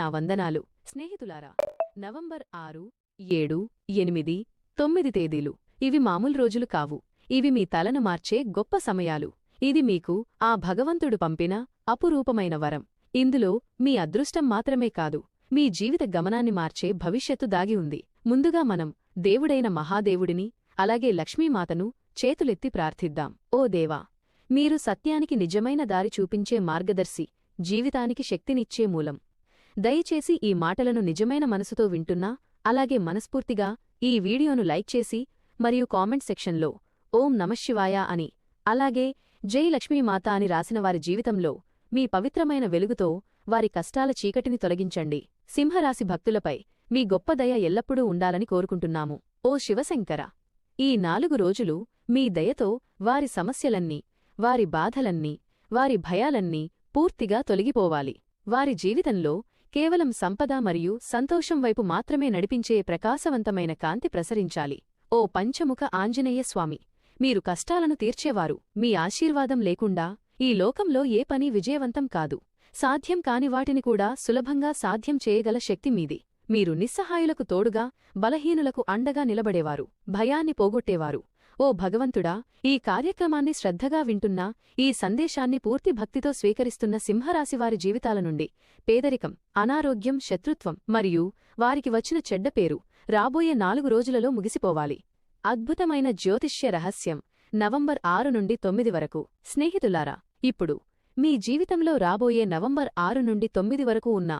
నా వందనాలు. స్నేహితులారా నవంబర్ ఆరు ఏడు ఎనిమిది తొమ్మిది తేదీలు. ఇవి మామూలు రోజులు కావు. ఇవి మీ తలను మార్చే గొప్ప సమయాలు. ఇది మీకు ఆ భగవంతుడు పంపిన అపురూపమైన వరం. ఇందులో మీ అదృష్టం మాత్రమే కాదు మీ జీవిత గమనాన్ని మార్చే భవిష్యత్తు దాగి ఉంది. ముందుగా మనం దేవుడైన మహాదేవుడిని అలాగే లక్ష్మీమాతను చేతులెత్తి ప్రార్థిద్దాం. ఓ దేవా మీరు సత్యానికి నిజమైన దారి చూపించే మార్గదర్శి జీవితానికి శక్తినిచ్చే మూలం. దయచేసి ఈ మాటలను నిజమైన మనసుతో వింటున్నా అలాగే మనస్ఫూర్తిగా ఈ వీడియోను లైక్ చేసి మరియు కామెంట్ సెక్షన్లో ఓం నమశివాయ అని అలాగే జై లక్ష్మీమాత అని రాసిన వారి జీవితంలో మీ పవిత్రమైన వెలుగుతో వారి కష్టాల చీకటిని తొలగించండి. సింహరాశి భక్తులపై మీ గొప్ప దయ ఎల్లప్పుడూ ఉండాలని కోరుకుంటున్నాము. ఓ శివశంకర! ఈ నాలుగు రోజులు మీ దయతో వారి సమస్యలన్నీ వారి బాధలన్నీ వారి భయాలన్నీ పూర్తిగా తొలగిపోవాలి. వారి జీవితంలో కేవలం సంపద మరియు సంతోషం వైపు మాత్రమే నడిపించే ప్రకాశవంతమైన కాంతి ప్రసరించాలి. ఓ పంచముఖ ఆంజనేయ స్వామి మీరు కష్టాలను తీర్చేవారు. మీ ఆశీర్వాదం లేకుండా ఈ లోకంలో ఏ పని విజయవంతం కాదు. సాధ్యం కాని వాటిని కూడా సులభంగా సాధ్యం చేయగల శక్తి మీది. మీరు నిస్సహాయులకు తోడుగా బలహీనులకు అండగా నిలబడేవారు. భయాన్ని పోగొట్టేవారు. ఓ భగవంతుడా ఈ కార్యక్రమాన్ని శ్రద్ధగా వింటున్న ఈ సందేశాన్ని పూర్తి భక్తితో స్వీకరిస్తున్న సింహరాశివారి జీవితాల నుండి. పేదరికం అనారోగ్యం శత్రుత్వం మరియు వారికి వచ్చిన చెడ్డ పేరు రాబోయే నాలుగు రోజులలో ముగిసిపోవాలి. అద్భుతమైన జ్యోతిష్య రహస్యం నవంబర్ ఆరు నుండి తొమ్మిది వరకు. స్నేహితులారా ఇప్పుడు మీ జీవితంలో రాబోయే నవంబర్ ఆరు నుండి తొమ్మిది వరకు ఉన్న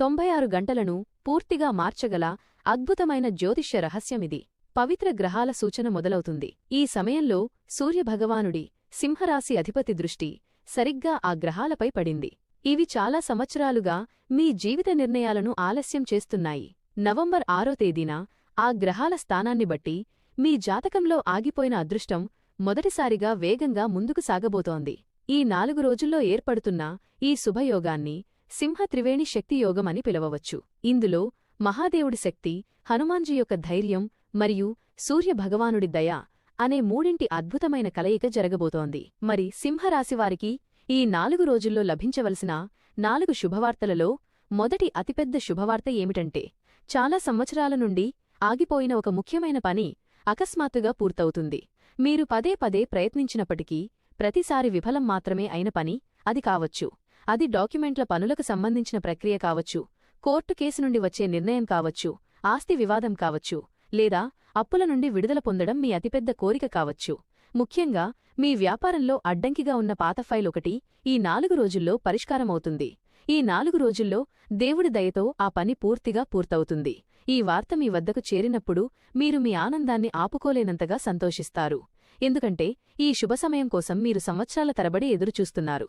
తొంభై ఆరు గంటలను పూర్తిగా మార్చగల అద్భుతమైన జ్యోతిష్య రహస్యమిది. పవిత్ర గ్రహాల సూచన మొదలవుతుంది. ఈ సమయంలో సూర్యభగవానుడి సింహరాశి అధిపతి దృష్టి సరిగ్గా ఆ గ్రహాలపై పడింది. ఇవి చాలా సంవత్సరాలుగా మీ జీవిత నిర్ణయాలను ఆలస్యం చేస్తున్నాయి. నవంబర్ ఆరో తేదీన ఆ గ్రహాల స్థానాన్ని బట్టి మీ జాతకంలో ఆగిపోయిన అదృష్టం మొదటిసారిగా వేగంగా ముందుకు సాగబోతోంది. ఈ నాలుగు రోజుల్లో ఏర్పడుతున్న ఈ శుభయోగాన్ని సింహ త్రివేణి శక్తియోగమని పిలవవచ్చు. ఇందులో మహాదేవుడి శక్తి హనుమాన్జీ యొక్క ధైర్యం మరియు సూర్యభగవానుడి దయ అనే మూడింటి అద్భుతమైన కలయిక జరగబోతోంది. మరి సింహరాశివారికి ఈ నాలుగు రోజుల్లో లభించవలసిన నాలుగు శుభవార్తలలో మొదటి అతిపెద్ద శుభవార్త ఏమిటంటే చాలా సంవత్సరాల నుండి ఆగిపోయిన ఒక ముఖ్యమైన పని అకస్మాత్తుగా పూర్తవుతుంది. మీరు పదే పదే ప్రయత్నించినప్పటికీ ప్రతిసారి విఫలం మాత్రమే అయిన పని అది కావచ్చు. అది డాక్యుమెంట్ల పనులకు సంబంధించిన ప్రక్రియ కావచ్చు. కోర్టు కేసు నుండి వచ్చే నిర్ణయం కావచ్చు. ఆస్తి వివాదం కావచ్చు. లేదా అప్పుల నుండి విడుదల పొందడం మీ అతిపెద్ద కోరిక కావచ్చు. ముఖ్యంగా మీ వ్యాపారంలో అడ్డంకిగా ఉన్న పాత ఫైల్ ఒకటి ఈ నాలుగు రోజుల్లో పరిష్కారమవుతుంది. ఈ నాలుగు రోజుల్లో దేవుడి దయతో ఆ పని పూర్తిగా పూర్తవుతుంది. ఈ వార్త మీ వద్దకు చేరినప్పుడు మీరు మీ ఆనందాన్ని ఆపుకోలేనంతగా సంతోషిస్తారు. ఎందుకంటే ఈ శుభసమయం కోసం మీరు సంవత్సరాల తరబడి ఎదురుచూస్తున్నారు.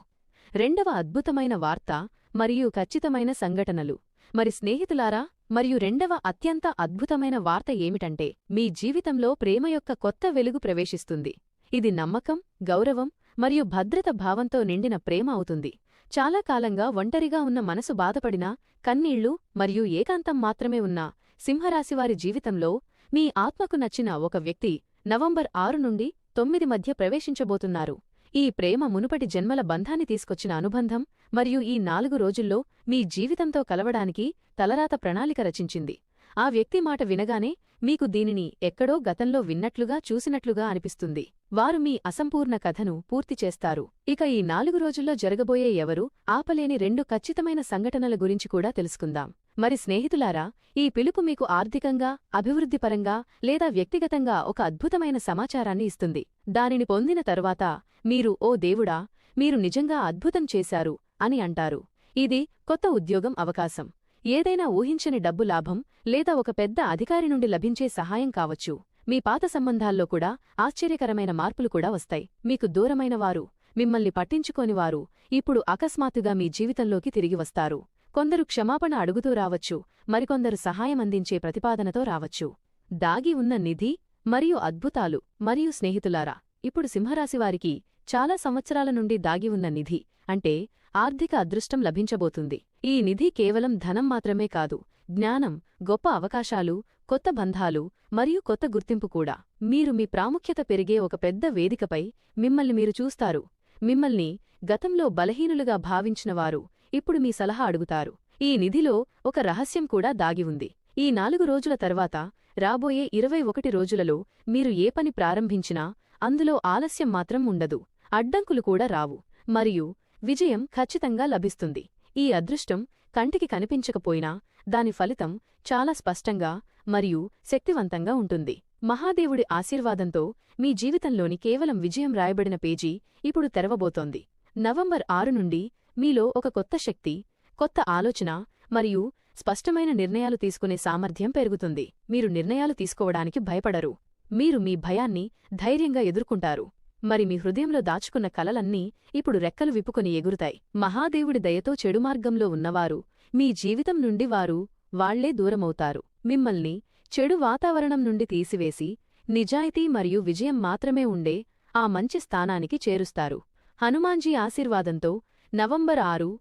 రెండవ అద్భుతమైన వార్త మరియు ఖచ్చితమైన సంఘటనలు. మరి స్నేహితులారా మరియు రెండవ అత్యంత అద్భుతమైన వార్త ఏమిటంటే మీ జీవితంలో ప్రేమ యొక్క కొత్త వెలుగు ప్రవేశిస్తుంది. ఇది నమ్మకం గౌరవం మరియు భద్రత భావంతో నిండిన ప్రేమ అవుతుంది. చాలా కాలంగా ఒంటరిగా ఉన్న మనసు బాధపడినా కన్నీళ్ళు మరియు ఏకాంతం మాత్రమే ఉన్న సింహరాశివారి జీవితంలో మీ ఆత్మకు నచ్చిన ఒక వ్యక్తి నవంబర్ ఆరు నుండి తొమ్మిది మధ్య ప్రవేశించబోతున్నారు. ఈ ప్రేమ మునుపటి జన్మల బంధాన్ని తీసుకొచ్చిన అనుబంధం మరియు ఈ నాలుగు రోజుల్లో మీ జీవితంతో కలవడానికి తలరాత ప్రణాళిక రచించింది. ఆ వ్యక్తి మాట వినగానే మీకు దీనిని ఎక్కడో గతంలో విన్నట్లుగా చూసినట్లుగా అనిపిస్తుంది. వారు మీ అసంపూర్ణ కథను పూర్తి చేస్తారు. ఇక ఈ నాలుగు రోజుల్లో జరగబోయే ఎవరు ఆపలేని రెండు ఖచ్చితమైన సంఘటనల గురించి కూడా తెలుసుకుందాం. మరి స్నేహితులారా ఈ పిలుపు మీకు ఆర్థికంగా అభివృద్ధిపరంగా లేదా వ్యక్తిగతంగా ఒక అద్భుతమైన సమాచారాన్ని ఇస్తుంది. దానిని పొందిన తరువాత మీరు ఓ దేవుడా మీరు నిజంగా అద్భుతం చేశారు అని అంటారు. ఇది కొత్త ఉద్యోగం అవకాశం. ఏదైనా ఊహించని డబ్బు లాభం లేదా ఒక పెద్ద అధికారి నుండి లభించే సహాయం కావచ్చు. మీ పాత సంబంధాల్లో కూడా ఆశ్చర్యకరమైన మార్పులు కూడా వస్తాయి. మీకు దూరమైన వారు మిమ్మల్ని పట్టించుకోనివారు ఇప్పుడు అకస్మాత్తుగా మీ జీవితంలోకి తిరిగి వస్తారు. కొందరు క్షమాపణ అడుగుతూ రావచ్చు మరికొందరు సహాయం అందించే ప్రతిపాదనతో రావచ్చు. దాగి ఉన్న నిధి మరియు అద్భుతాలు మరియు స్నేహితులారా ఇప్పుడు సింహరాశివారికి చాలా సంవత్సరాల నుండి దాగి ఉన్న నిధి అంటే ఆర్థిక అదృష్టం లభించబోతుంది. ఈ నిధి కేవలం ధనం మాత్రమే కాదు జ్ఞానం గొప్ప అవకాశాలు కొత్త బంధాలు మరియు కొత్త గుర్తింపు కూడా. మీరు మీ ప్రాముఖ్యత పెరిగే ఒక పెద్ద వేదికపై మిమ్మల్ని మీరు చూస్తారు. మిమ్మల్ని గతంలో బలహీనులుగా భావించినవారు ఇప్పుడు మీ సలహా అడుగుతారు. ఈ నిధిలో ఒక రహస్యం కూడా దాగి ఉంది. ఈ నాలుగు రోజుల తర్వాత రాబోయే ఇరవై ఒకటి రోజులలో మీరు ఏ పని ప్రారంభించినా అందులో ఆలస్యం మాత్రం ఉండదు. అడ్డంకులు కూడా రావు. మరియు విజయం ఖచ్చితంగా లభిస్తుంది. ఈ అదృష్టం కంటికి కనిపించకపోయినా దాని ఫలితం చాలా స్పష్టంగా మరియు శక్తివంతంగా ఉంటుంది. మహాదేవుడి ఆశీర్వాదంతో మీ జీవితంలోని కేవలం విజయం రాయబడిన పేజీ ఇప్పుడు తెరవబోతోంది. నవంబర్ ఆరు నుండి మీలో ఒక కొత్త శక్తి కొత్త ఆలోచన మరియు స్పష్టమైన నిర్ణయాలు తీసుకునే సామర్థ్యం పెరుగుతుంది. మీరు నిర్ణయాలు తీసుకోవడానికి భయపడరు. మీరు మీ భయాన్ని ధైర్యంగా ఎదుర్కొంటారు. మరి మీ హృదయంలో దాచుకున్న కలలన్నీ ఇప్పుడు రెక్కలు విప్పుకొని ఎగురుతాయి. మహాదేవుడి దయతో చెడు మార్గంలో ఉన్నవారు మీ జీవితం నుండి వారు వాళ్ళే దూరమవుతారు. మిమ్మల్ని చెడు వాతావరణం నుండి తీసివేసి నిజాయితీ మరియు విజయం మాత్రమే ఉండే ఆ మంచి స్థానానికి చేరుస్తారు. హనుమాన్జీ ఆశీర్వాదంతో నవంబర్ ఆరు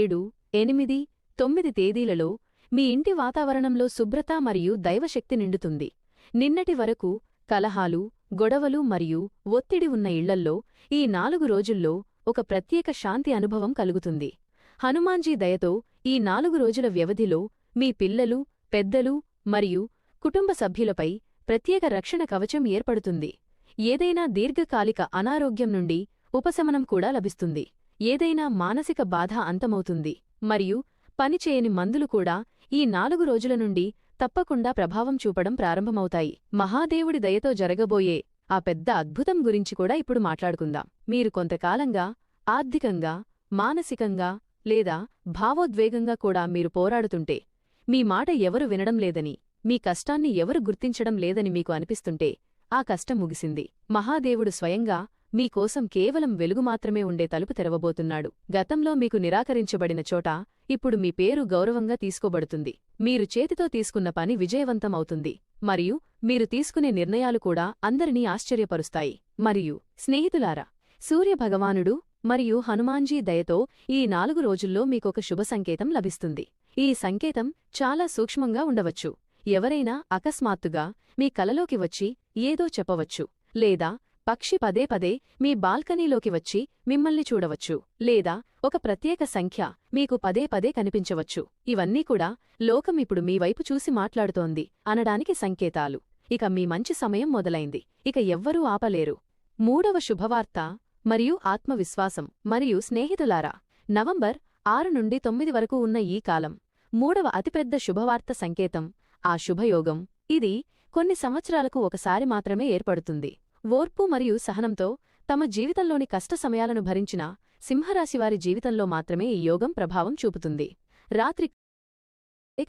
ఏడు ఎనిమిది తొమ్మిది తేదీలలో మీ ఇంటి వాతావరణంలో శుభ్రత మరియు దైవశక్తి నిండుతుంది. నిన్నటి వరకు కలహాలు గొడవలు మరియు ఒత్తిడి ఉన్న ఇళ్ళల్లో ఈ నాలుగు రోజుల్లో ఒక ప్రత్యేక శాంతి అనుభవం కలుగుతుంది. హనుమాన్జీ దయతో ఈ నాలుగు రోజుల వ్యవధిలో మీ పిల్లలు పెద్దలు మరియు కుటుంబ సభ్యులపై ప్రత్యేక రక్షణ కవచం ఏర్పడుతుంది. ఏదైనా దీర్ఘకాలిక అనారోగ్యం నుండి ఉపశమనం కూడా లభిస్తుంది. ఏదైనా మానసిక బాధ అంతమవుతుంది. మరియు పనిచేయని మందులు కూడా ఈ నాలుగు రోజుల నుండి తప్పకుండా ప్రభావం చూపడం ప్రారంభమవుతాయి. మహాదేవుడి దయతో జరగబోయే ఆ పెద్ద అద్భుతం గురించి కూడా ఇప్పుడు మాట్లాడుకుందాం. మీరు కొంతకాలంగా ఆర్థికంగా మానసికంగా లేదా భావోద్వేగంగా కూడా మీరు పోరాడుతుంటే మీ మాట ఎవరు వినడం లేదని మీ కష్టాన్ని ఎవరు గుర్తించడం లేదని మీకు అనిపిస్తుంటే ఆ కష్టం ముగిసింది. మహాదేవుడు స్వయంగా మీకోసం కేవలం వెలుగు మాత్రమే ఉండే తలుపు తెరవబోతున్నాడు. గతంలో మీకు నిరాకరించబడిన చోట ఇప్పుడు మీ పేరు గౌరవంగా తీసుకోబడుతుంది. మీరు చేతితో తీసుకున్న పని విజయవంతం అవుతుంది. మరియు మీరు తీసుకునే నిర్ణయాలు కూడా అందరినీ ఆశ్చర్యపరుస్తాయి. మరియు స్నేహితులారా సూర్యభగవానుడు మరియు హనుమాన్జీ దయతో ఈ నాలుగు రోజుల్లో మీకొక శుభ సంకేతం లభిస్తుంది. ఈ సంకేతం చాలా సూక్ష్మంగా ఉండవచ్చు. ఎవరైనా అకస్మాత్తుగా మీ కలలోకి వచ్చి ఏదో చెప్పవచ్చు. లేదా పక్షి పదే పదే మీ బాల్కనీలోకి వచ్చి మిమ్మల్ని చూడవచ్చు. లేదా ఒక ప్రత్యేక సంఖ్య మీకు పదే పదే కనిపించవచ్చు. ఇవన్నీ కూడా లోకం ఇప్పుడు మీ వైపు చూసి మాట్లాడుతోంది అనడానికి సంకేతాలు. ఇక మీ మంచి సమయం మొదలైంది. ఇక ఎవ్వరూ ఆపలేరు. మూడవ శుభవార్త మరియు ఆత్మవిశ్వాసం మరియు స్నేహితులారా నవంబర్ ఆరు నుండి తొమ్మిది వరకు ఉన్న ఈ కాలం మూడవ అతిపెద్ద శుభవార్త సంకేతం. ఆ శుభయోగం ఇది కొన్ని సంవత్సరాలకు ఒకసారి మాత్రమే ఏర్పడుతుంది. ఓర్పు మరియు సహనంతో తమ జీవితంలోని కష్ట సమయాలను భరించిన సింహరాశివారి జీవితంలో మాత్రమే ఈ యోగం ప్రభావం చూపుతుంది. రాత్రి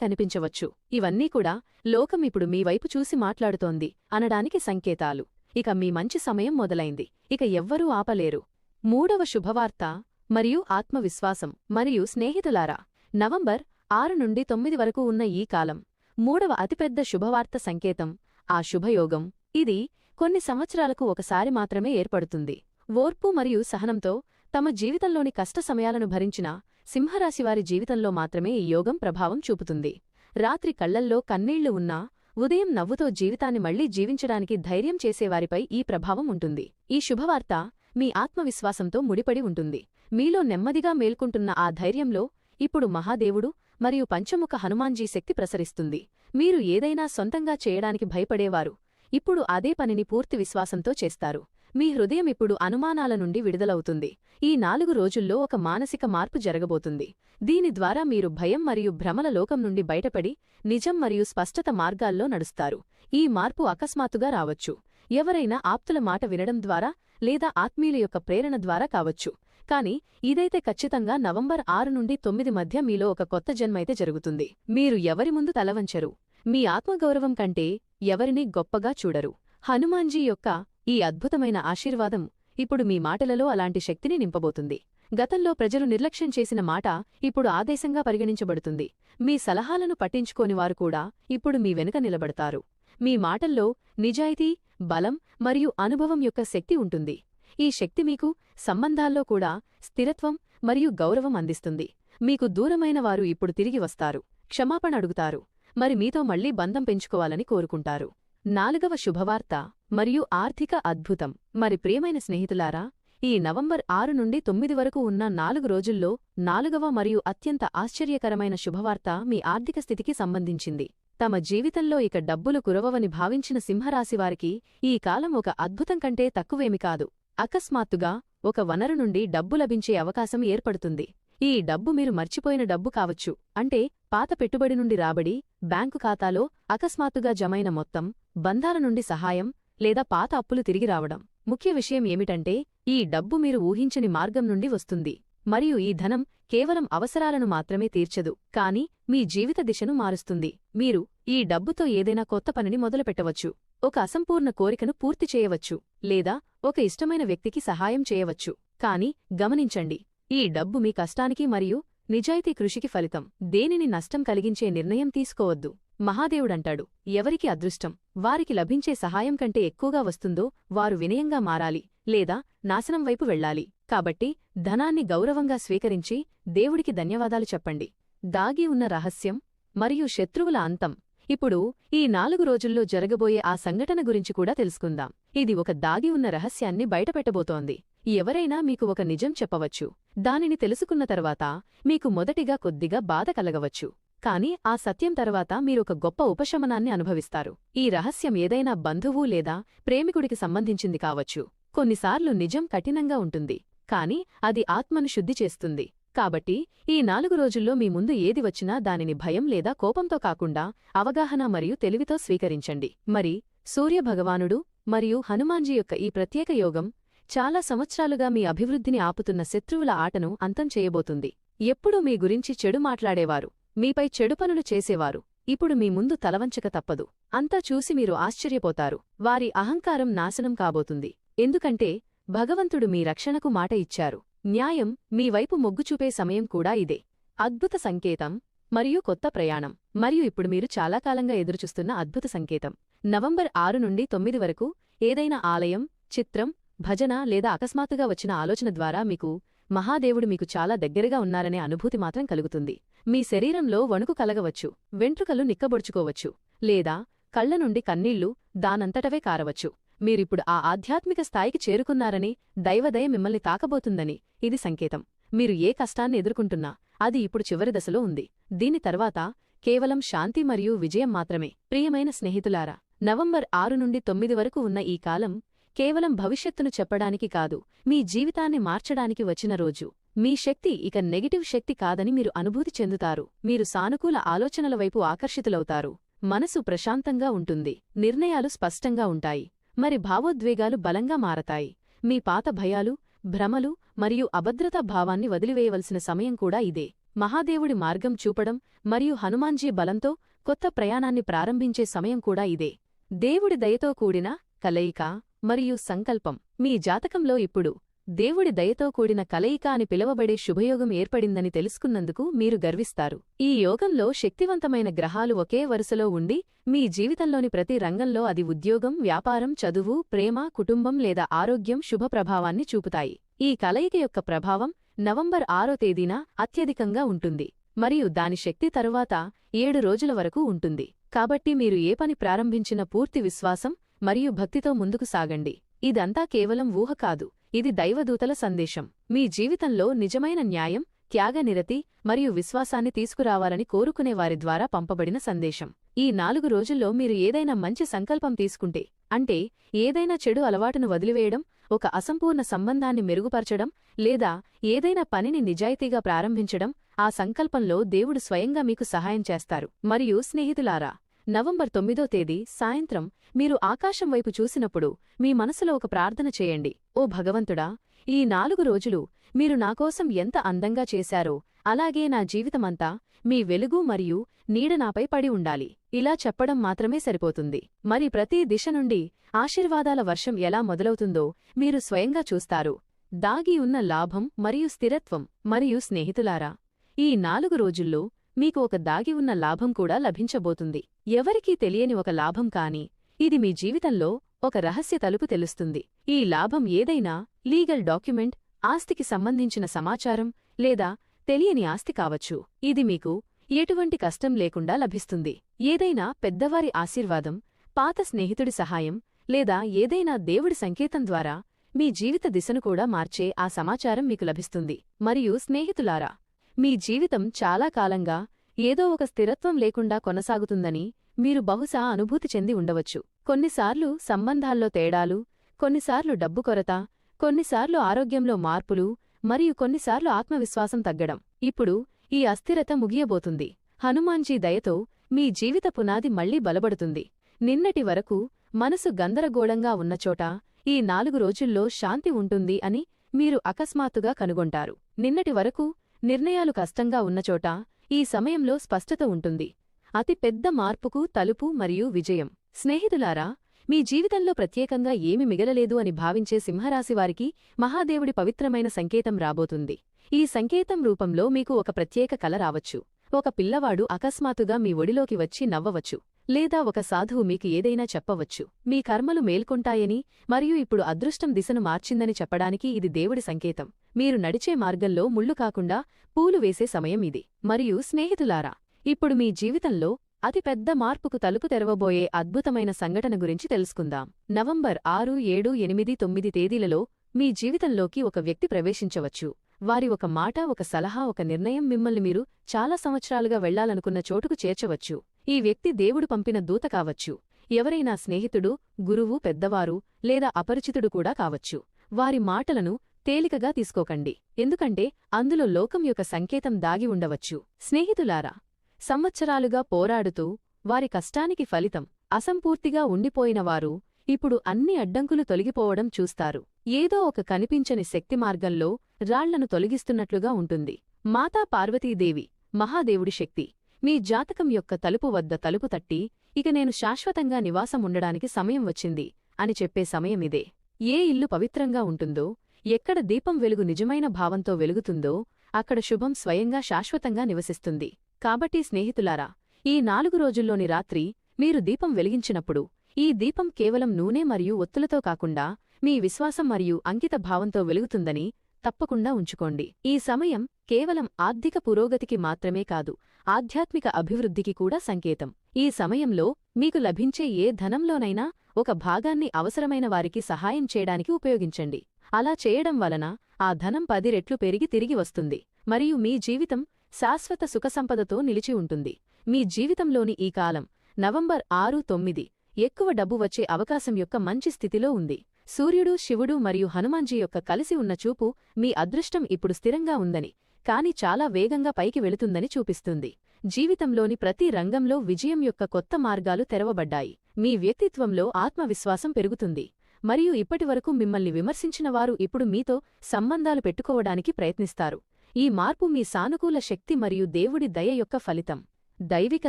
కనిపించవచ్చు. ఇవన్నీ కూడా లోకం ఇప్పుడు మీ వైపు చూసి మాట్లాడుతోంది అనడానికి సంకేతాలు. ఇక మీ మంచి సమయం మొదలైంది. ఇక ఎవ్వరూ ఆపలేరు. మూడవ శుభవార్త మరియు ఆత్మవిశ్వాసం మరియు స్నేహితులారా నవంబర్ ఆరు నుండి తొమ్మిది వరకు ఉన్న ఈ కాలం మూడవ అతిపెద్ద శుభవార్త సంకేతం ఆ శుభయోగం. ఇది కొన్ని సంవత్సరాలకు ఒకసారి మాత్రమే ఏర్పడుతుంది. ఓర్పు మరియు సహనంతో తమ జీవితంలోని కష్ట సమయాలను భరించిన సింహరాశివారి జీవితంలో మాత్రమే ఈ యోగం ప్రభావం చూపుతుంది. రాత్రి కళ్ళల్లో కన్నీళ్ళు ఉన్నా ఉదయం నవ్వుతో జీవితాన్ని మళ్ళీ జీవించడానికి ధైర్యం చేసేవారిపై ఈ ప్రభావం ఉంటుంది. ఈ శుభవార్త మీ ఆత్మవిశ్వాసంతో ముడిపడి ఉంటుంది. మీలో నెమ్మదిగా మేల్కుంటున్న ఆ ధైర్యంలో ఇప్పుడు మహాదేవుడు మరియు పంచముఖ హనుమాన్జీ శక్తి ప్రసరిస్తుంది. మీరు ఏదైనా సొంతంగా చేయడానికి భయపడేవారు. ఇప్పుడు అదే పనిని పూర్తి విశ్వాసంతో చేస్తారు. మీ హృదయం ఇప్పుడు అనుమానాల నుండి విడుదలవుతుంది. ఈ నాలుగు రోజుల్లో ఒక మానసిక మార్పు జరగబోతుంది. దీని ద్వారా మీరు భయం మరియు భ్రమల లోకం నుండి బయటపడి నిజం మరియు స్పష్టత మార్గాల్లో నడుస్తారు. ఈ మార్పు అకస్మాత్తుగా రావచ్చు. ఎవరైనా ఆప్తుల మాట వినడం ద్వారా లేదా ఆత్మీయుల యొక్క ప్రేరణ ద్వారా కావచ్చు. కాని ఇదైతే ఖచ్చితంగా నవంబర్ ఆరు నుండి తొమ్మిది మధ్య మీలో ఒక కొత్త జన్మైతే జరుగుతుంది. మీరు ఎవరి ముందు తలవంచరు. మీ ఆత్మగౌరవం కంటే ఎవరినీ గొప్పగా చూడరు. హనుమాన్జీ యొక్క ఈ అద్భుతమైన ఆశీర్వాదం ఇప్పుడు మీ మాటలలో అలాంటి శక్తిని నింపబోతుంది. గతంలో ప్రజలు నిర్లక్ష్యం చేసిన మాట ఇప్పుడు ఆదేశంగా పరిగణించబడుతుంది. మీ సలహాలను పట్టించుకోనివారు కూడా ఇప్పుడు మీ వెనుక నిలబడతారు. మీ మాటల్లో నిజాయితీ బలం మరియు అనుభవం యొక్క శక్తి ఉంటుంది. ఈ శక్తి మీకు సంబంధాల్లో కూడా స్థిరత్వం మరియు గౌరవం అందిస్తుంది. మీకు దూరమైన వారు ఇప్పుడు తిరిగి వస్తారు. క్షమాపణ అడుగుతారు. మరి మీతో మళ్ళీ బంధం పెంచుకోవాలని కోరుకుంటారు. నాలుగవ శుభవార్త మరియు ఆర్థిక అద్భుతం. మరి ప్రియమైన స్నేహితులారా ఈ నవంబర్ ఆరు నుండి తొమ్మిది వరకు ఉన్న నాలుగు రోజుల్లో నాలుగవ మరియు అత్యంత ఆశ్చర్యకరమైన శుభవార్త మీ ఆర్థిక స్థితికి సంబంధించింది. తమ జీవితంలో ఇక డబ్బులు కురవవని భావించిన సింహరాశివారికి ఈ కాలం ఒక అద్భుతం కంటే తక్కువేమి కాదు. అకస్మాత్తుగా ఒక వనరు నుండి డబ్బు లభించే అవకాశం ఏర్పడుతుంది. ఈ డబ్బు మీరు మర్చిపోయిన డబ్బు కావచ్చు. అంటే పాత పెట్టుబడి నుండి రాబడి బ్యాంకు ఖాతాలో అకస్మాత్తుగా జమైన మొత్తం బంధాల నుండి సహాయం లేదా పాత అప్పులు తిరిగి రావడం. ముఖ్య విషయం ఏమిటంటే ఈ డబ్బు మీరు ఊహించని మార్గం నుండి వస్తుంది. మరియు ఈ ధనం కేవలం అవసరాలను మాత్రమే తీర్చదు. కాని మీ జీవిత దిశను మారుస్తుంది. మీరు ఈ డబ్బుతో ఏదైనా కొత్త పనిని మొదలుపెట్టవచ్చు. ఒక అసంపూర్ణ కోరికను పూర్తి చేయవచ్చు. లేదా ఒక ఇష్టమైన వ్యక్తికి సహాయం చేయవచ్చు. కాని గమనించండి ఈ డబ్బు మీ కష్టానికి మరియు నిజాయితీ కృషికి ఫలితం. దేనిని నష్టం కలిగించే నిర్ణయం తీసుకోవద్దు. మహాదేవుడంటాడు ఎవరికి అదృష్టం? వారికి లభించే సహాయం కంటే ఎక్కువగా వస్తుందో వారు వినయంగా మారాలి లేదా నాశనం వైపు వెళ్ళాలి. కాబట్టి ధనాన్ని గౌరవంగా స్వీకరించి దేవుడికి ధన్యవాదాలు చెప్పండి. దాగి ఉన్న రహస్యం మరియు శత్రువుల అంతం. ఇప్పుడు ఈ నాలుగు రోజుల్లో జరగబోయే ఆ సంఘటన గురించి కూడా తెలుసుకుందాం. ఇది ఒక దాగి ఉన్న రహస్యాన్ని బయటపెట్టబోతోంది. ఎవరైనా మీకు ఒక నిజం చెప్పవచ్చు. దానిని తెలుసుకున్న తర్వాత మీకు మొదటిగా కొద్దిగా బాధ కలగవచ్చు. కాని ఆ సత్యం తర్వాత మీరొక గొప్ప ఉపశమనాన్ని అనుభవిస్తారు. ఈ రహస్యం ఏదైనా బంధువు లేదా ప్రేమికుడికి సంబంధించింది కావచ్చు. కొన్నిసార్లు నిజం కఠినంగా ఉంటుంది. కాని అది ఆత్మను శుద్ధి చేస్తుంది. కాబట్టి ఈ నాలుగు రోజుల్లో మీ ముందు ఏది వచ్చినా దానిని భయం లేదా కోపంతో కాకుండా అవగాహన మరియు తెలివితో స్వీకరించండి. మరి సూర్యభగవానుడు మరియు హనుమాన్జీ యొక్క ఈ ప్రత్యేక యోగం చాలా సంవత్సరాలుగా మీ అభివృద్ధిని ఆపుతున్న శత్రువుల ఆటను అంతం చేయబోతుంది. ఎప్పుడూ మీ గురించి చెడు మాట్లాడేవారు. మీపై చెడు పనులు చేసేవారు. ఇప్పుడు మీ ముందు తలవంచక తప్పదు. అంతా చూసి మీరు ఆశ్చర్యపోతారు. వారి అహంకారం నాశనం కాబోతుంది. ఎందుకంటే భగవంతుడు మీ రక్షణకు మాట ఇచ్చారు. న్యాయం మీ వైపు మొగ్గుచూపే సమయం కూడా ఇదే. అద్భుత సంకేతం మరియు కొత్త ప్రయాణం. మరియు ఇప్పుడు మీరు చాలా కాలంగా ఎదురుచూస్తున్న అద్భుత సంకేతం. నవంబర్ ఆరు నుండి తొమ్మిది వరకు ఏదైనా ఆలయం చిత్రం భజన లేదా అకస్మాత్తుగా వచ్చిన ఆలోచన ద్వారా మీకు మహాదేవుడు మీకు చాలా దగ్గరగా ఉన్నారనే అనుభూతి మాత్రం కలుగుతుంది. మీ శరీరంలో వణుకు కలగవచ్చు వెంట్రుకలు నిక్కబొడుచుకోవచ్చు లేదా కళ్ళ నుండి కన్నీళ్ళు దానంతటవే కారవచ్చు. మీరిప్పుడు ఆ ఆధ్యాత్మిక స్థాయికి చేరుకున్నారని దైవదయ మిమ్మల్ని తాకబోతుందని ఇది సంకేతం. మీరు ఏ కష్టాన్ని ఎదుర్కొంటున్నా అది ఇప్పుడు చివరి దశలో ఉంది. దీని తర్వాత కేవలం శాంతి మరియు విజయం మాత్రమే. ప్రియమైన స్నేహితులారా నవంబర్ ఆరు నుండి తొమ్మిది వరకు ఉన్న ఈ కాలం కేవలం భవిష్యత్తును చెప్పడానికి కాదు మీ జీవితాన్ని మార్చడానికి వచ్చిన రోజు. మీ శక్తి ఇక నెగిటివ్ శక్తి కాదని మీరు అనుభూతి చెందుతారు. మీరు సానుకూల ఆలోచనల వైపు ఆకర్షితులవుతారు. మనసు ప్రశాంతంగా ఉంటుంది. నిర్ణయాలు స్పష్టంగా ఉంటాయి. మరి భావోద్వేగాలు బలంగా మారతాయి. మీ పాత భయాలు భ్రమలు మరియు అభద్రతా భావాన్ని వదిలివేయవలసిన సమయం కూడా ఇదే. మహాదేవుడి మార్గం చూపడం మరియు హనుమాన్జీ బలంతో కొత్త ప్రయాణాన్ని ప్రారంభించే సమయం కూడా ఇదే. దేవుడి దయతో కూడిన కలయిక. మరియు సంకల్పం. మీ జాతకంలో ఇప్పుడు దేవుడి దయతో కూడిన కలయిక అని పిలవబడే శుభయోగం ఏర్పడిందని తెలుసుకున్నందుకు మీరు గర్విస్తారు. ఈ యోగంలో శక్తివంతమైన గ్రహాలు ఒకే వరుసలో ఉండి మీ జీవితంలోని ప్రతి రంగంలో అది ఉద్యోగం వ్యాపారం చదువు ప్రేమ కుటుంబం లేదా ఆరోగ్యం శుభ ప్రభావాన్ని చూపుతాయి. ఈ కలయిక యొక్క ప్రభావం నవంబర్ ఆరో తేదీన అత్యధికంగా ఉంటుంది మరియు దాని శక్తి తరువాత ఏడు రోజుల వరకు ఉంటుంది. కాబట్టి మీరు ఏ పని ప్రారంభించిన పూర్తి విశ్వాసం మరియు భక్తితో ముందుకు సాగండి. ఇదంతా కేవలం ఊహ కాదు. ఇది దైవదూతల సందేశం. మీ జీవితంలో నిజమైన న్యాయం త్యాగనిరతి మరియు విశ్వాసాన్ని తీసుకురావాలని కోరుకునే వారి ద్వారా పంపబడిన సందేశం. ఈ నాలుగు రోజుల్లో మీరు ఏదైనా మంచి సంకల్పం తీసుకుంటే అంటే ఏదైనా చెడు అలవాటును వదిలివేయడం ఒక అసంపూర్ణ సంబంధాన్ని మెరుగుపరచడం లేదా ఏదైనా పనిని నిజాయితీగా ప్రారంభించడం ఆ సంకల్పంలో దేవుడు స్వయంగా మీకు సహాయం చేస్తారు. మరియు స్నేహితులారా నవంబర్ తొమ్మిదో తేదీ సాయంత్రం మీరు ఆకాశం వైపు చూసినప్పుడు మీ మనసులో ఒక ప్రార్థన చేయండి. ఓ భగవంతుడా ఈ నాలుగు రోజులు మీరు నాకోసం ఎంత అందంగా చేశారో అలాగే నా జీవితమంతా మీ వెలుగు మరియు నీడ నాపై పడి ఉండాలి. ఇలా చెప్పడం మాత్రమే సరిపోతుంది. మరి ప్రతి దిశ నుండి ఆశీర్వాదాల వర్షం ఎలా మొదలవుతుందో మీరు స్వయంగా చూస్తారు. దాగి ఉన్న లాభం మరియు స్థిరత్వం మరియు స్నేహితులారా ఈ నాలుగు రోజుల్లో మీకు ఒక దాగి ఉన్న లాభం కూడా లభించబోతుంది. ఎవరికీ తెలియని ఒక లాభం కాని ఇది మీ జీవితంలో ఒక రహస్య తలుపు తెలుస్తుంది. ఈ లాభం ఏదైనా లీగల్ డాక్యుమెంట్ ఆస్తికి సంబంధించిన సమాచారం లేదా తెలియని ఆస్తి కావచ్చు. ఇది మీకు ఎటువంటి కష్టం లేకుండా లభిస్తుంది. ఏదైనా పెద్దవారి ఆశీర్వాదం పాత స్నేహితుడి సహాయం లేదా ఏదైనా దేవుడి సంకేతం ద్వారా మీ జీవిత దిశను కూడా మార్చే ఆ సమాచారం మీకు లభిస్తుంది. మరియు స్నేహితులారా మీ జీవితం చాలా కాలంగా ఏదో ఒక స్థిరత్వం లేకుండా కొనసాగుతుందని మీరు బహుశా అనుభూతి చెంది ఉండవచ్చు. కొన్నిసార్లు సంబంధాల్లో తేడాలు కొన్నిసార్లు డబ్బు కొరత కొన్నిసార్లు ఆరోగ్యంలో మార్పులు మరియు కొన్నిసార్లు ఆత్మవిశ్వాసం తగ్గడం. ఇప్పుడు ఈ అస్థిరత ముగియబోతుంది. హనుమాన్జీ దయతో మీ జీవిత పునాది మళ్ళీ బలపడుతుంది. నిన్నటి వరకు మనసు గందరగోళంగా ఉన్నచోట ఈ నాలుగు రోజుల్లో శాంతి ఉంటుంది అని మీరు అకస్మాత్తుగా కనుగొంటారు. నిన్నటి వరకు నిర్ణయాలు కష్టంగా ఉన్నచోట ఈ సమయంలో స్పష్టత ఉంటుంది. అతి పెద్ద మార్పుకు తలుపు మరియు విజయం. స్నేహితులారా మీ జీవితంలో ప్రత్యేకంగా ఏమి మిగలలేదు అని భావించే సింహరాశివారికి మహాదేవుడి పవిత్రమైన సంకేతం రాబోతుంది. ఈ సంకేతం రూపంలో మీకు ఒక ప్రత్యేక కల రావచ్చు. ఒక పిల్లవాడు అకస్మాత్తుగా మీ ఒడిలోకి వచ్చి నవ్వవచ్చు. లేదా ఒక సాధువు మీకు ఏదైనా చెప్పవచ్చు. మీ కర్మలు మేల్కొంటాయని మరియు ఇప్పుడు అదృష్టం దిశను మార్చిందని చెప్పడానికి ఇది దేవుడి సంకేతం. మీరు నడిచే మార్గంలో ముళ్ళు కాకుండా పూలు వేసే సమయం ఇది. మరియు స్నేహితులారా ఇప్పుడు మీ జీవితంలో అతిపెద్ద మార్పుకు తలుపు తెరవబోయే అద్భుతమైన సంఘటన గురించి తెలుసుకుందాం. నవంబర్ ఆరు ఏడు ఎనిమిది తొమ్మిది తేదీలలో మీ జీవితంలోకి ఒక వ్యక్తి ప్రవేశించవచ్చు. వారి ఒక మాట ఒక సలహా ఒక నిర్ణయం మిమ్మల్ని మీరు చాలా సంవత్సరాలుగా వెళ్ళాలనుకున్న చోటుకు చేర్చవచ్చు. ఈ వ్యక్తి దేవుడు పంపిన దూత కావచ్చు. ఎవరైనా స్నేహితుడు గురువు పెద్దవారు లేదా అపరిచితుడు కూడా కావచ్చు. వారి మాటలను తేలికగా తీసుకోకండి. ఎందుకంటే అందులో లోకం యొక్క సంకేతం దాగి ఉండవచ్చు. స్నేహితులారా సంవత్సరాలుగా పోరాడుతూ వారి కష్టానికి ఫలితం అసంపూర్తిగా ఉండిపోయినవారు ఇప్పుడు అన్ని అడ్డంకులు తొలగిపోవడం చూస్తారు. ఏదో ఒక కనిపించని శక్తి మార్గంలో రాళ్ళను తొలగిస్తున్నట్లుగా ఉంటుంది. మాతా పార్వతీదేవి మహాదేవుడి శక్తి. మీ జాతకం యొక్క తలుపు వద్ద తలుపు తట్టి ఇక నేను శాశ్వతంగా నివాసం ఉండడానికి సమయం వచ్చింది అని చెప్పే సమయమిదే ఏ ఇల్లు పవిత్రంగా ఉంటుందో ఎక్కడ దీపం వెలుగు నిజమైన భావంతో వెలుగుతుందో అక్కడ శుభం స్వయంగా శాశ్వతంగా నివసిస్తుంది. కాబట్టి స్నేహితులారా ఈ నాలుగు రోజుల్లోని రాత్రి మీరు దీపం వెలిగించినప్పుడు ఈ దీపం కేవలం నూనె మరియు ఒత్తులతో కాకుండా మీ విశ్వాసం మరియు అంకిత భావంతో వెలుగుతుందని తప్పకుండా ఉంచుకోండి. ఈ సమయం కేవలం ఆర్థిక పురోగతికి మాత్రమే కాదు ఆధ్యాత్మిక అభివృద్ధికి కూడా సంకేతం. ఈ సమయంలో మీకు లభించే ఏ ధనంలోనైనా ఒక భాగాన్ని అవసరమైన వారికి సహాయం చేయడానికి ఉపయోగించండి. అలా చేయడం వలన ఆ ధనం పది రెట్లు పెరిగి తిరిగి వస్తుంది. మరియు మీ జీవితం శాశ్వత సుఖసంపదతో నిలిచి ఉంటుంది. మీ జీవితంలోని ఈ కాలం నవంబర్ ఆరు తొమ్మిది ఎక్కువ డబ్బు వచ్చే అవకాశం యొక్క మంచి స్థితిలో ఉంది. సూర్యుడు శివుడు మరియు హనుమాన్జీ యొక్క కలిసి ఉన్న చూపు మీ అదృష్టం ఇప్పుడు స్థిరంగా ఉందని కాని చాలా వేగంగా పైకి వెళుతుందని చూపిస్తుంది. జీవితంలోని ప్రతి రంగంలో విజయం యొక్క కొత్త మార్గాలు తెరవబడ్డాయి. మీ వ్యక్తిత్వంలో ఆత్మవిశ్వాసం పెరుగుతుంది. మరియు ఇప్పటివరకు మిమ్మల్ని విమర్శించిన వారు ఇప్పుడు మీతో సంబంధాలు పెట్టుకోవడానికి ప్రయత్నిస్తారు. ఈ మార్పు మీ సానుకూల శక్తి మరియు దేవుడి దయ యొక్క ఫలితం. దైవిక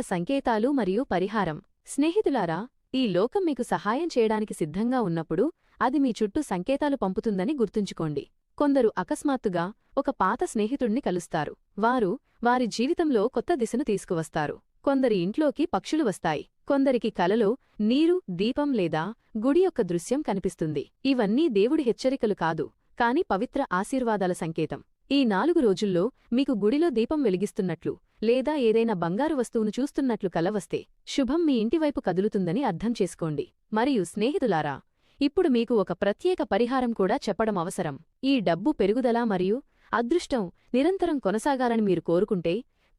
సంకేతాలు మరియు పరిహారం. స్నేహితులారా ఈ లోకం మీకు సహాయం చేయడానికి సిద్ధంగా ఉన్నప్పుడు అది మీ చుట్టూ సంకేతాలు పంపుతుందని గుర్తుంచుకోండి. కొందరు అకస్మాత్తుగా ఒక పాత స్నేహితుణ్ణి కలుస్తారు. వారు వారి జీవితంలో కొత్త దిశను తీసుకువస్తారు. కొందరి ఇంట్లోకి పక్షులు వస్తాయి. కొందరికి కలలో నీరు దీపం లేదా గుడి యొక్క దృశ్యం కనిపిస్తుంది. ఇవన్నీ దేవుడి హెచ్చరికలు కాదు కాని పవిత్ర ఆశీర్వాదాల సంకేతం. ఈ నాలుగు రోజుల్లో మీకు గుడిలో దీపం వెలిగిస్తున్నట్లు లేదా ఏదైనా బంగారు వస్తువును చూస్తున్నట్లు కలవస్తే శుభం మీ ఇంటివైపు కదులుతుందని అర్థం చేసుకోండి. మరియు స్నేహితులారా ఇప్పుడు మీకు ఒక ప్రత్యేక పరిహారం కూడా చెప్పడం అవసరం. ఈ డబ్బు పెరుగుదల మరియు అదృష్టం నిరంతరం కొనసాగాలని మీరు కోరుకుంటే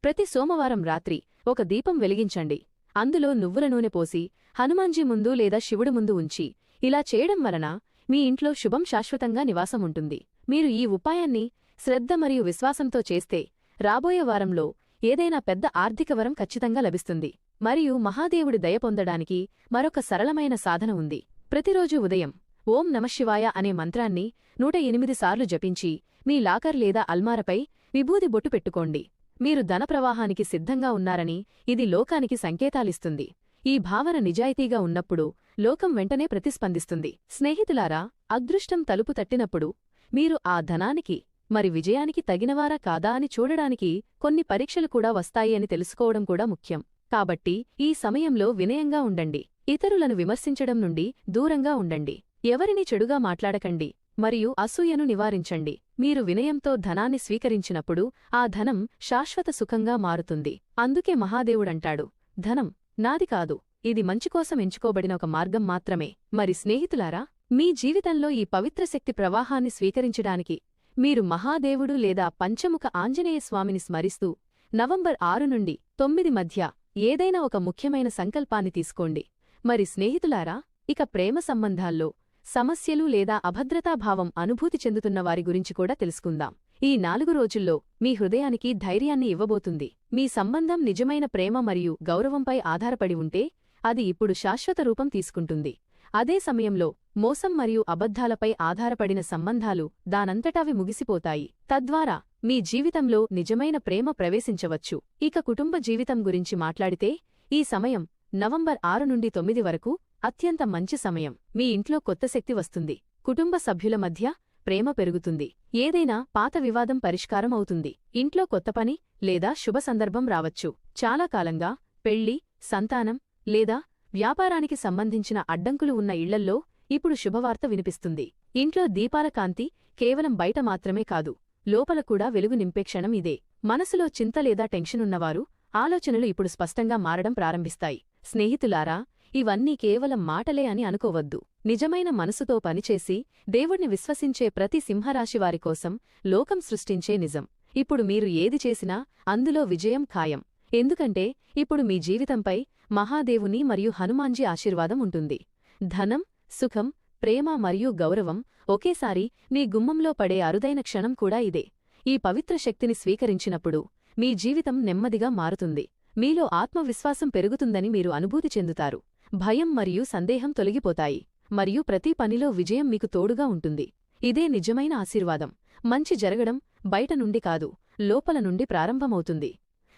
ప్రతి సోమవారం రాత్రి ఒక దీపం వెలిగించండి. అందులో నువ్వుల నూనె పోసి హనుమాన్జీ ముందు లేదా శివుడు ముందు ఉంచి ఇలా చేయడం వలన మీ ఇంట్లో శుభం శాశ్వతంగా నివాసం ఉంటుంది. మీరు ఈ ఉపాయాన్ని శ్రద్ధ మరియు విశ్వాసంతో చేస్తే రాబోయే వారంలో ఏదైనా పెద్ద ఆర్థిక వరం ఖచ్చితంగా లభిస్తుంది. మరియు మహాదేవుడి దయ పొందడానికి మరొక సరళమైన సాధన ఉంది. ప్రతిరోజు ఉదయం ఓం నమశివాయ అనే మంత్రాన్ని నూట ఎనిమిది సార్లు జపించి మీ లాకర్ లేదా అల్మారపై విభూది బొట్టు పెట్టుకోండి. మీరు ధన ప్రవాహానికి సిద్ధంగా ఉన్నారని ఇది లోకానికి సంకేతాలిస్తుంది. ఈ భావన నిజాయితీగా ఉన్నప్పుడు లోకం వెంటనే ప్రతిస్పందిస్తుంది. స్నేహితులారా అదృష్టం తలుపు తట్టినప్పుడు మీరు ఆ ధనానికి మరి విజయానికి తగినవారా కాదా అని చూడడానికి కొన్ని పరీక్షలు కూడా వస్తాయి అని తెలుసుకోవడం కూడా ముఖ్యం. కాబట్టి ఈ సమయంలో వినయంగా ఉండండి. ఇతరులను విమర్శించడం నుండి దూరంగా ఉండండి. ఎవరిని చెడుగా మాట్లాడకండి మరియు అసూయను నివారించండి. మీరు వినయంతో ధనాన్ని స్వీకరించినప్పుడు ఆ ధనం శాశ్వత సుఖంగా మారుతుంది. అందుకే మహాదేవుడంటాడు ధనం నాది కాదు ఇది మంచికోసం ఎంచుకోబడిన ఒక మార్గం మాత్రమే. మరి స్నేహితులారా మీ జీవితంలో ఈ పవిత్ర శక్తి ప్రవాహాన్ని స్వీకరించడానికి మీరు మహాదేవుడు లేదా పంచముఖ ఆంజనేయ స్వామిని స్మరిస్తూ నవంబర్ ఆరు నుండి తొమ్మిది మధ్య ఏదైనా ఒక ముఖ్యమైన సంకల్పాన్ని తీసుకోండి. మరి స్నేహితులారా ఇక ప్రేమ సంబంధాల్లో సమస్యలు లేదా అభద్రతాభావం అనుభూతి చెందుతున్న వారి గురించి కూడా తెలుసుకుందాం. ఈ నాలుగు రోజుల్లో మీ హృదయానికి ధైర్యాన్ని ఇవ్వబోతుంది. మీ సంబంధం నిజమైన ప్రేమ మరియు గౌరవంపై ఆధారపడి ఉంటే అది ఇప్పుడు శాశ్వత రూపం తీసుకుంటుంది. అదే సమయంలో మోసం మరియు అబద్ధాలపై ఆధారపడిన సంబంధాలు దానంతటావి ముగిసిపోతాయి. తద్వారా మీ జీవితంలో నిజమైన ప్రేమ ప్రవేశించవచ్చు. ఇక కుటుంబ జీవితం గురించి మాట్లాడితే ఈ సమయం నవంబర్ ఆరు నుండి తొమ్మిది వరకు అత్యంత మంచి సమయం. మీ ఇంట్లో కొత్త శక్తి వస్తుంది. కుటుంబ సభ్యుల మధ్య ప్రేమ పెరుగుతుంది. ఏదైనా పాత వివాదం పరిష్కారం అవుతుంది. ఇంట్లో కొత్త పని లేదా శుభ సందర్భం రావచ్చు. చాలా కాలంగా పెళ్ళి సంతానం లేదా వ్యాపారానికి సంబంధించిన అడ్డంకులు ఉన్న ఇళ్ళల్లో ఇప్పుడు శుభవార్త వినిపిస్తుంది. ఇంట్లో దీపాల కాంతి కేవలం బయట మాత్రమే కాదు లోపల కూడా వెలుగు నింపే క్షణం ఇదే. మనసులో చింత లేదా టెన్షనున్నవారు ఆలోచనలు ఇప్పుడు స్పష్టంగా మారడం ప్రారంభిస్తాయి. స్నేహితులారా ఇవన్నీ కేవలం మాటలే అని అనుకోవద్దు. నిజమైన మనసుతో పనిచేసి దేవుణ్ణి విశ్వసించే ప్రతి సింహరాశివారి కోసం లోకం సృష్టించే నిజం. ఇప్పుడు మీరు ఏది చేసినా అందులో విజయం ఖాయం. ఎందుకంటే ఇప్పుడు మీ జీవితంపై మహాదేవుని మరియు హనుమాన్జీ ఆశీర్వాదం ఉంటుంది. ధనం సుఖం ప్రేమ మరియు గౌరవం ఒకేసారి మీ గుమ్మంలో పడే అరుదైన క్షణం కూడా ఇదే. ఈ పవిత్ర శక్తిని స్వీకరించినప్పుడు మీ జీవితం నెమ్మదిగా మారుతుంది. మీలో ఆత్మవిశ్వాసం పెరుగుతుందని మీరు అనుభూతి చెందుతారు. భయం మరియు సందేహం తొలగిపోతాయి. మరియు ప్రతి పనిలో విజయం మీకు తోడుగా ఉంటుంది. ఇదే నిజమైన ఆశీర్వాదం. మంచి జరగడం బయట నుండి కాదు లోపల నుండి ప్రారంభమవుతుంది.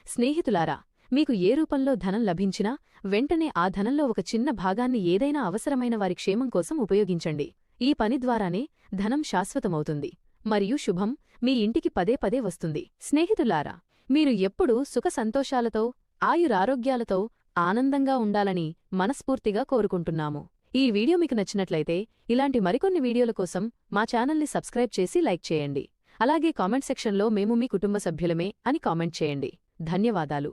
స్నేహితులారా మీకు ఏ రూపంలో ధనం లభించినా వెంటనే ఆ ధనంలో ఒక చిన్న భాగాన్ని ఏదైనా అవసరమైన వారి క్షేమం కోసం ఉపయోగించండి. ఈ పని ద్వారానే ధనం శాశ్వతమవుతుంది. మరియు శుభం మీ ఇంటికి పదే పదే వస్తుంది. స్నేహితులారా మీరు ఎప్పుడూ సుఖ సంతోషాలతో ఆయురారోగ్యాలతో ఆనందంగా ఉండాలని మనస్ఫూర్తిగా కోరుకుంటున్నాము. ఈ వీడియో మీకు నచ్చినట్లయితే ఇలాంటి మరికొన్ని వీడియోల కోసం మా ఛానల్ని సబ్స్క్రైబ్ చేసి లైక్ చేయండి. అలాగే కామెంట్ సెక్షన్లో మేము మీ కుటుంబ సభ్యులమే అని కామెంట్ చేయండి. ధన్యవాదాలు.